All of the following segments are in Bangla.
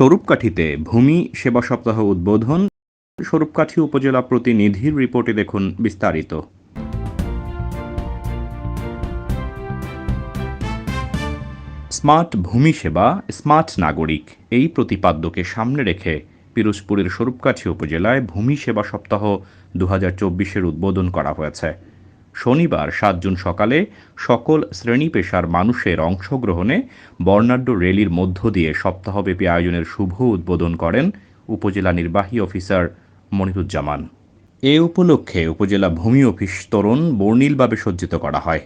স্বরূপকাঠিতে ভূমি সেবা সপ্তাহ উদ্বোধন, স্বরূপকাঠি উপজেলা প্রতিনিধির রিপোর্টে দেখুন বিস্তারিত। স্মার্ট ভূমি সেবা, স্মার্ট নাগরিক, এই প্রতিপাদ্যকে সামনে রেখে পিরোজপুরের স্বরূপকাঠি উপজেলায় ভূমি সেবা সপ্তাহ দু হাজার উদ্বোধন করা হয়েছে। শনিবার সাত জুন সকালে সকল শ্রেণি পেশার মানুষের অংশগ্রহণে বর্ণাঢ্য র্যালির মধ্য দিয়ে সপ্তাহব্যাপী আয়োজনের শুভ উদ্বোধন করেন উপজেলা নির্বাহী অফিসার মনিরুজ্জামান। এ উপলক্ষে উপজেলা ভূমি অফিস তরুণ বর্ণিলভাবে সজ্জিত করা হয়।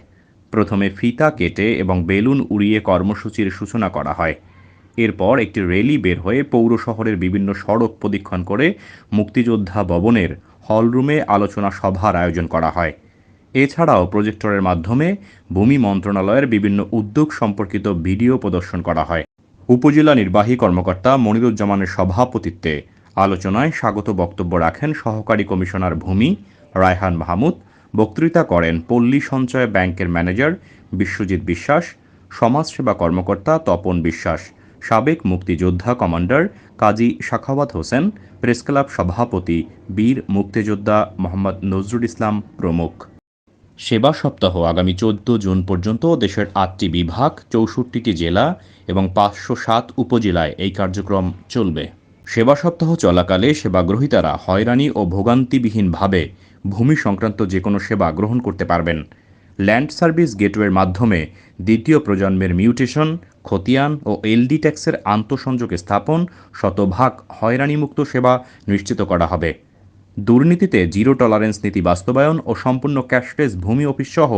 প্রথমে ফিতা কেটে এবং বেলুন উড়িয়ে কর্মসূচির সূচনা করা হয়। এরপর একটি র্যালি বের হয়ে পৌর শহরের বিভিন্ন সড়ক প্রদক্ষিণ করে মুক্তিযোদ্ধা ভবনের হলরুমে আলোচনা সভার আয়োজন করা হয়। এছাড়াও প্রজেক্টরের মাধ্যমে ভূমি মন্ত্রণালয়ের বিভিন্ন উদ্যোগ সম্পর্কিত ভিডিও প্রদর্শন করা হয়। উপজেলা নির্বাহী কর্মকর্তা মনিরুজ্জামানের সভাপতিত্বে আলোচনায় স্বাগত বক্তব্য রাখেন সহকারী কমিশনার ভূমি রায়হান মাহমুদ। বক্তৃতা করেন পল্লী সঞ্চয় ব্যাংকের ম্যানেজার বিশ্বজিৎ বিশ্বাস, সমাজসেবা কর্মকর্তা তপন বিশ্বাস, সাবেক মুক্তিযোদ্ধা commander Kazi Shakhawat Hossain, press club সভাপতি বীর মুক্তিযোদ্ধা মোহাম্মদ নজরুল ইসলাম প্রমুখ। সেবা সপ্তাহ আগামী চোদ্দ জুন পর্যন্ত দেশের আটটি বিভাগ, চৌষট্টিটি জেলা এবং পাঁচশো সাত উপজেলায় এই কার্যক্রম চলবে। সেবা সপ্তাহ চলাকালে সেবা গ্রহীতারা হয়রানি ও ভোগান্তিবিহীনভাবে ভূমি সংক্রান্ত যে কোনো সেবা গ্রহণ করতে পারবেন। ল্যান্ড সার্ভিস গেটওয়ের মাধ্যমে দ্বিতীয় প্রজন্মের মিউটেশন, খতিয়ান ও এলডি ট্যাক্সের আন্তঃসংযোগ স্থাপন, শতভাগ হয়রানিমুক্ত সেবা নিশ্চিত করা হবে। দুর্নীতিতে জিরো টলারেন্স নীতি বাস্তবায়ন ও সম্পূর্ণ ক্যাশলেস ভূমি অফিস সহ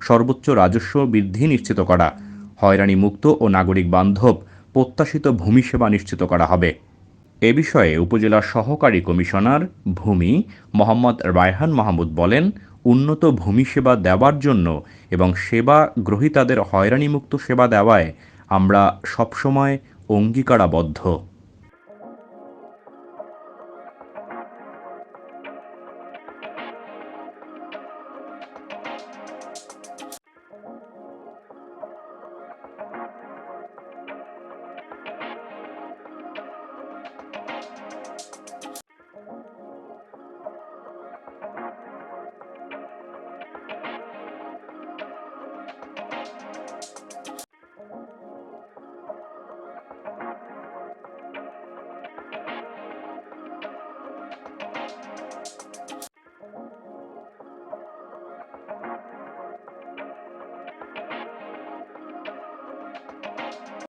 সর্বোচ্চ রাজস্ব বৃদ্ধি নিশ্চিত করা। হয়রানি মুক্ত ও নাগরিক বান্ধব প্রত্যাশিত ভূমি সেবা নিশ্চিত করা হবে। এ বিষয়ে উপজেলার সহকারী কমিশনার ভূমি মোহাম্মদ রায়হান মাহমুদ বলেন, উন্নত ভূমি সেবা দেওয়ার জন্য এবং সেবা গ্রহীতাদের হয়রানিমুক্ত সেবা দেওয়ায় আমরা সবসময় অঙ্গীকারাবদ্ধ।